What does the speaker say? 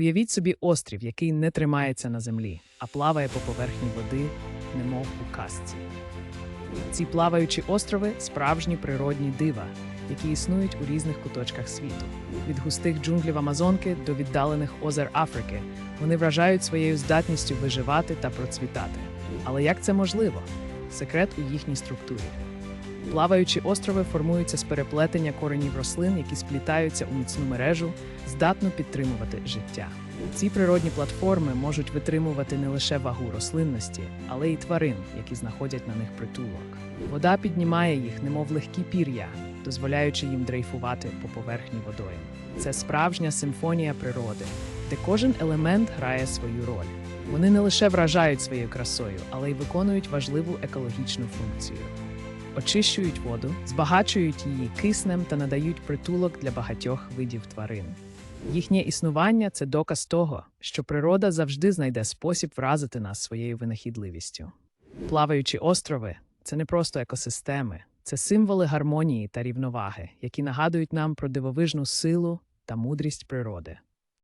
Уявіть собі острів, який не тримається на землі, а плаває по поверхні води, немов у казці. Ці плаваючі острови справжні природні дива, які існують у різних куточках світу. Від густих джунглів Амазонки до віддалених озер Африки вони вражають своєю здатністю виживати та процвітати. Але як це можливо? Секрет у їхній структурі. Плаваючі острови формуються з переплетення коренів рослин, які сплітаються у міцну мережу, здатну підтримувати життя. Ці природні платформи можуть витримувати не лише вагу рослинності, але й тварин, які знаходять на них притулок. Вода піднімає їх, немов легкі пір'я, дозволяючи їм дрейфувати по поверхні водою. Це справжня симфонія природи, де кожен елемент грає свою роль. Вони не лише вражають своєю красою, але й виконують важливу екологічну функцію очищують воду, збагачують її киснем та надають притулок для багатьох видів тварин. Їхнє існування це доказ того, що природа завжди знайде спосіб вразити нас своєю винахідливістю. Плаваючі острови це не просто екосистеми, це символи гармонії та рівноваги, які нагадують нам про дивовижну силу та мудрість природи.